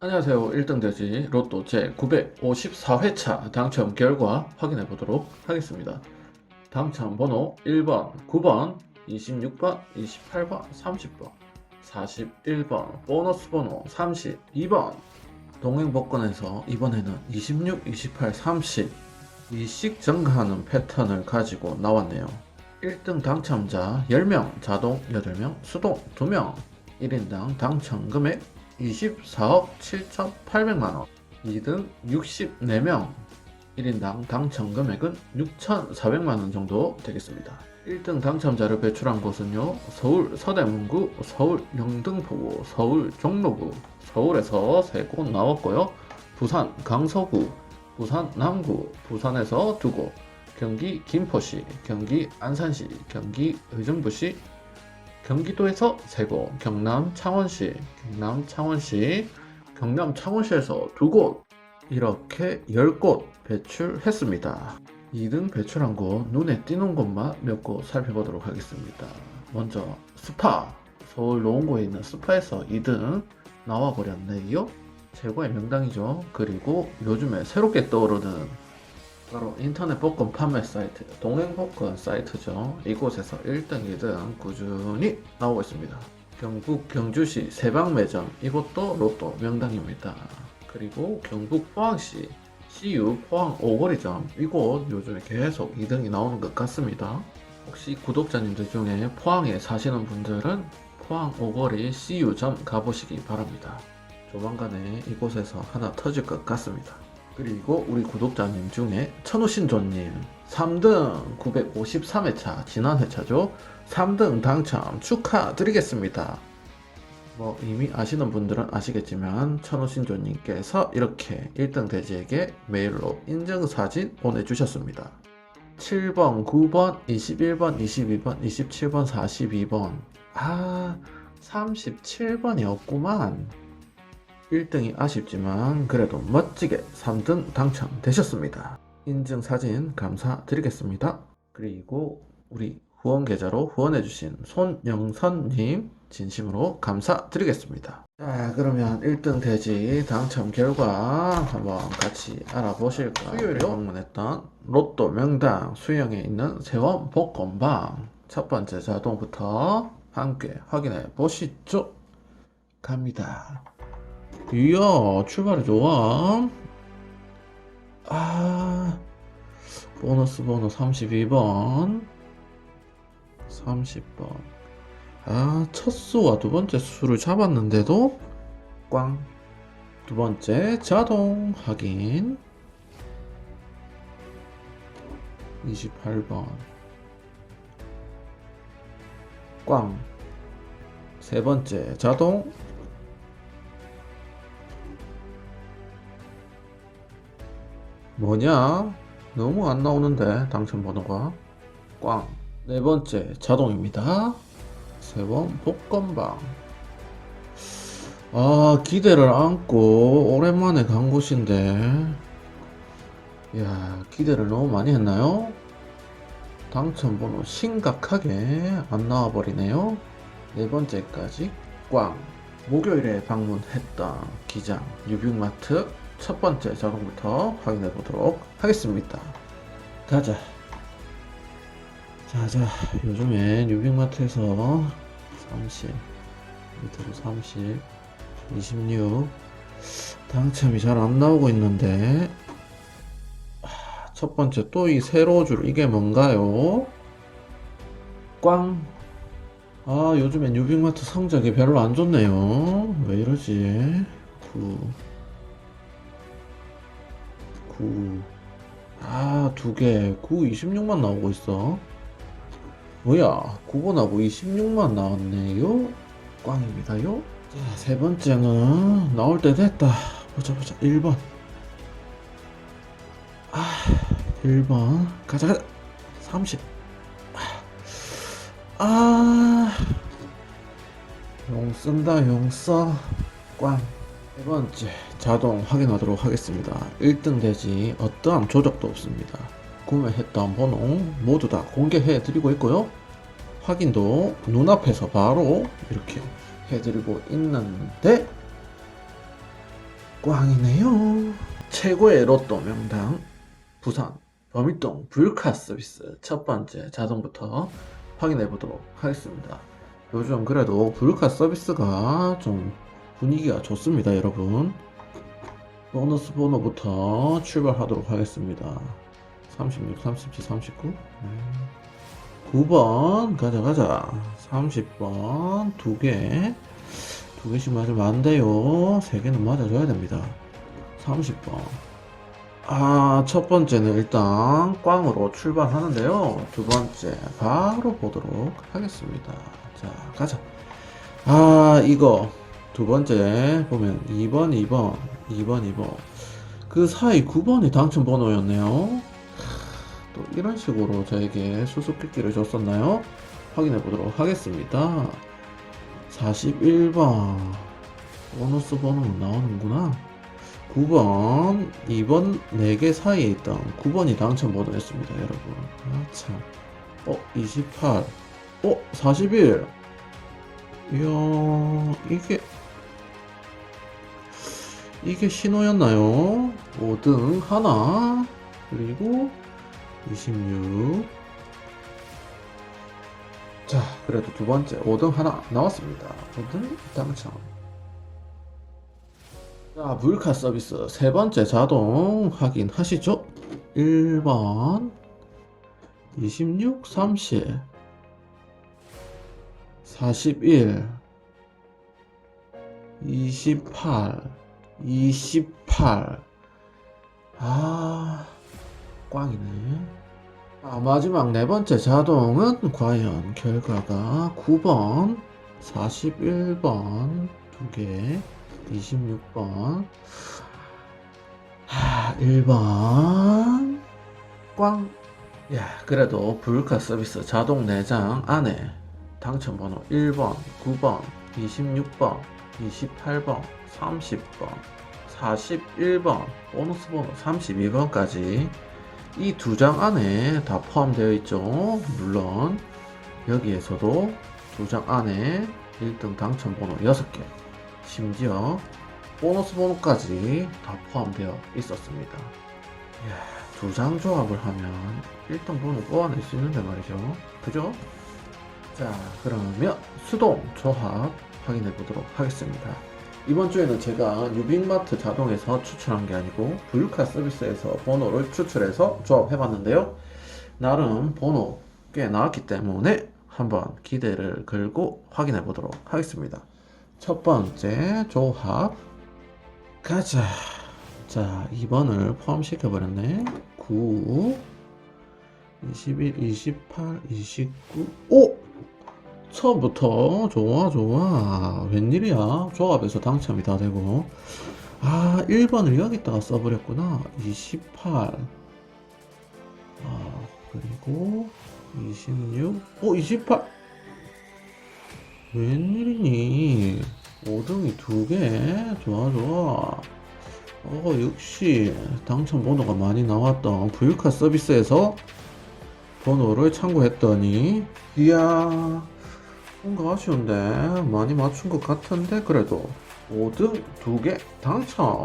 안녕하세요. 1등 돼지 로또 제 954회차 당첨 결과 확인해 보도록 하겠습니다. 당첨 번호 1번, 9번, 26번, 28번, 30번, 41번, 보너스 번호 32번. 동행 복권에서 이번에는 26, 28, 30 이씩 증가하는 패턴을 가지고 나왔네요. 1등 당첨자 10명, 자동 8명, 수동 2명, 1인당 당첨 금액 24억 7,800만 원. 2등 64명. 1인당 당첨 금액은 6,400만 원 정도 되겠습니다. 1등 당첨자를 배출한 곳은요 서울 서대문구, 서울 영등포구, 서울 종로구 서울에서 3곳 나왔고요. 부산 강서구, 부산 남구, 부산에서 2곳 경기 김포시, 경기 안산시, 경기 의정부시, 경기도에서 세고 경남 창원시, 경남 창원시, 경남 창원시에서 두곳 이렇게 10곳 배출했습니다. 2등 배출한 곳 눈에 띄는 곳만 몇 곳 살펴보도록 하겠습니다. 먼저 스파 서울 노원구에 있는 스파에서 2등 나와버렸네요. 최고의 명당이죠. 그리고 요즘에 새롭게 떠오르는 바로 인터넷 복권 판매 사이트 동행 복권 사이트죠. 이곳에서 1등, 2등 꾸준히 나오고 있습니다. 경북 경주시 세방 매점 이곳도 로또 명당입니다. 그리고 경북 포항시 CU 포항 오거리점 이곳 요즘에 계속 2등이 나오는 것 같습니다. 혹시 구독자님들 중에 포항에 사시는 분들은 포항 오거리 CU점 가보시기 바랍니다. 조만간에 이곳에서 하나 터질 것 같습니다. 그리고 우리 구독자님 중에 천우신조님 3등 953회차 지난 회차죠? 3등 당첨 축하드리겠습니다. 뭐 이미 아시는 분들은 아시겠지만 천우신조님께서 이렇게 1등 돼지에게 메일로 인증사진 보내주셨습니다. 7번 9번 21번 22번 27번 42번. 아 37번이었구만 1등이 아쉽지만 그래도 멋지게 3등 당첨되셨습니다. 인증 사진 감사드리겠습니다. 그리고 우리 후원 계좌로 후원해주신 손영선님 진심으로 감사드리겠습니다. 자 그러면 1등 돼지 당첨 결과 한번 같이 알아보실까요? 수요일에 방문했던 로또 명당 수영에 있는 세원 복권방 첫 번째 자동부터 함께 확인해 보시죠. 갑니다. 이야 출발이 좋아. 아 보너스 번호 32번. 30번. 아첫 수와 두 번째 수를 잡았는데도 꽝. 두 번째 자동 확인. 28번. 꽝. 세 번째 자동 뭐냐? 너무 안 나오는데 당첨 번호가 꽝. 네 번째 자동입니다. 세번 복권방. 아 기대를 안고 오랜만에 간 곳인데 야 기대를 너무 많이 했나요? 당첨 번호 심각하게 안 나와 버리네요. 네 번째까지 꽝. 목요일에 방문했던 기장 유빅마트 첫 번째 자동부터 확인해 보도록 하겠습니다. 가자. 자자, 요즘에 뉴빅마트에서 30, 밑으로 30, 26 당첨이 잘 안 나오고 있는데 아, 첫 번째 또 이 세로 줄 이게 뭔가요? 꽝. 아, 요즘에 뉴빅마트 성적이 별로 안 좋네요. 왜 이러지? 9 9. 아, 두 개. 9, 26만 나오고 있어. 뭐야, 9번하고 26만 나왔네요? 꽝입니다요? 자, 세 번째는 나올 때 됐다. 보자, 보자. 1번. 아, 1번. 가자, 가자. 30. 아, 용 쓴다, 용 써. 꽝. 세 번째 자동 확인하도록 하겠습니다. 1등 되지 어떠한 조작도 없습니다. 구매했던 번호 모두 다 공개해 드리고 있고요. 확인도 눈앞에서 바로 이렇게 해드리고 있는데 꽝이네요. 최고의 로또 명당 부산 범일동 불카 서비스 첫 번째 자동부터 확인해 보도록 하겠습니다. 요즘 그래도 불카 서비스가 좀 분위기가 좋습니다, 여러분. 보너스 번호부터 출발하도록 하겠습니다. 36, 37, 39. 9번 가자 가자. 30번 두 개. 두 개씩 맞으면 안 돼요. 세 개는 맞아줘야 됩니다. 30번. 아, 첫 번째는 일단 꽝으로 출발하는데요. 두 번째 바로 보도록 하겠습니다. 자, 가자. 아, 이거 두 번째 보면 2번, 2번, 2번, 2번. 그 사이 9번이 당첨 번호였네요. 또 이런 식으로 저에게 수수께끼를 줬었나요? 확인해 보도록 하겠습니다. 41번 보너스 번호는 나오는구나. 9번, 2번 4개 사이에 있던 9번이 당첨 번호였습니다, 여러분. 아, 참. 어, 28. 어, 41. 이야, 이게, 이게 신호였나요? 5등 하나, 그리고 26. 자, 그래도 두 번째 5등 하나 나왔습니다. 5등 당첨. 자, 물카 서비스 세 번째 자동 확인하시죠? 1번 26, 30 41 28 28 아, 꽝이네. 아, 마지막 네 번째 자동은 과연 결과가 9번, 41번 두 개, 26번, 하, 1번, 꽝. 야, 그래도 불카 서비스 자동 내장 안에 당첨번호 1번, 9번, 26번, 28번, 30번, 41번, 보너스 번호 32번까지 이 두 장 안에 다 포함되어 있죠. 물론 여기에서도 두 장 안에 1등 당첨 번호 6개, 심지어 보너스 번호까지 다 포함되어 있었습니다. 두 장 조합을 하면 1등 번호 뽑아낼 수 있는데 말이죠. 그죠? 자, 그러면 수동 조합 확인해 보도록 하겠습니다. 이번 주에는 제가 유빅마트 자동에서 추출한 게 아니고 부유카 서비스에서 번호를 추출해서 조합해 봤는데요. 나름 번호 꽤 나왔기 때문에 한번 기대를 걸고 확인해 보도록 하겠습니다. 첫 번째 조합 가자. 자, 2번을 포함시켜 버렸네. 9 21, 28, 29. 오! 처음부터 좋아 좋아. 웬일이야? 조합에서 당첨이 다 되고. 아 1번을 여기다가 써버렸구나. 28 아, 그리고 26 오, 28 웬일이니? 5등이 두개. 좋아 좋아. 어 역시 당첨 번호가 많이 나왔던 부유카 서비스에서 번호를 참고했더니 이야 뭔가 아쉬운데 많이 맞춘 것 같은데 그래도 5등 2개 당첨.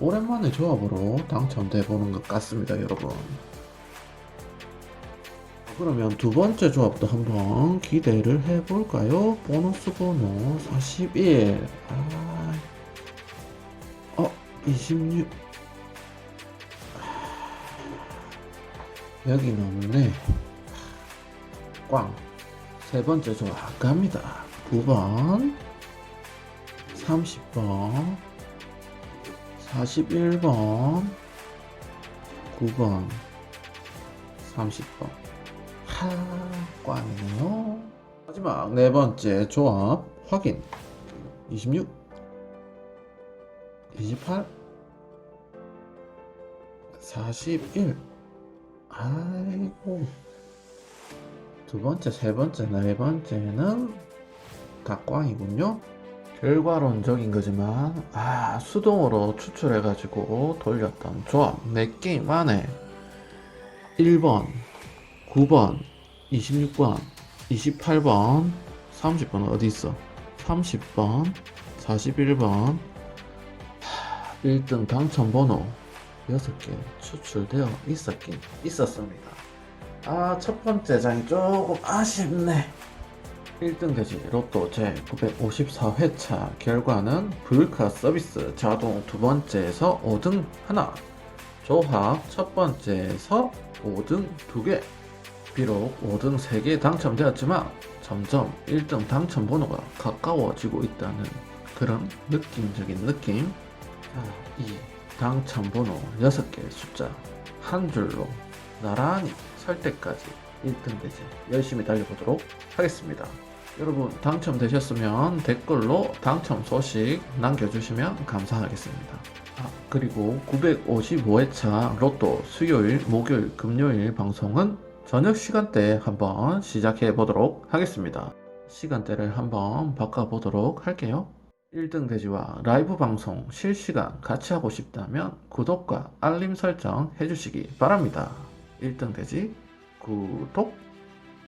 오랜만에 조합으로 당첨돼 보는 것 같습니다 여러분. 그러면 두 번째 조합도 한번 기대를 해볼까요? 보너스 번호 41 아... 어? 26 여기는 없네. 꽝 세 번째 조합 갑니다. 9번, 30번, 41번, 9번, 30번. 하, 꽝이네요. 마지막 네 번째 조합 확인. 26, 28, 41. 아이고. 두 번째, 세 번째, 네 번째는 다 꽝이군요. 결과론적인 거지만 아 수동으로 추출해 가지고 돌렸던 조합 4게임 안에 1번, 9번, 26번, 28번, 30번 어디 있어? 30번, 41번 1등 당첨 번호 6개 추출되어 있었긴 있었습니다. 아, 첫 번째 장이 조금 아쉽네. 1등 돼지 로또 제 954회차 결과는 불카 서비스 자동 두 번째에서 5등 하나, 조합 첫 번째에서 5등 두 개. 비록 5등 3개 당첨되었지만 점점 1등 당첨 번호가 가까워지고 있다는 그런 느낌적인 느낌. 자, 이 당첨 번호 6개의 숫자 한 줄로 나란히 설 때까지 1등 되지 열심히 달려보도록 하겠습니다. 여러분 당첨되셨으면 댓글로 당첨 소식 남겨주시면 감사하겠습니다. 아, 그리고 955회차 로또 수요일, 목요일, 금요일 방송은 저녁 시간대에 한번 시작해 보도록 하겠습니다. 시간대를 한번 바꿔보도록 할게요. 1등 돼지와 라이브 방송 실시간 같이 하고 싶다면 구독과 알림 설정 해주시기 바랍니다. 1등 돼지 구독!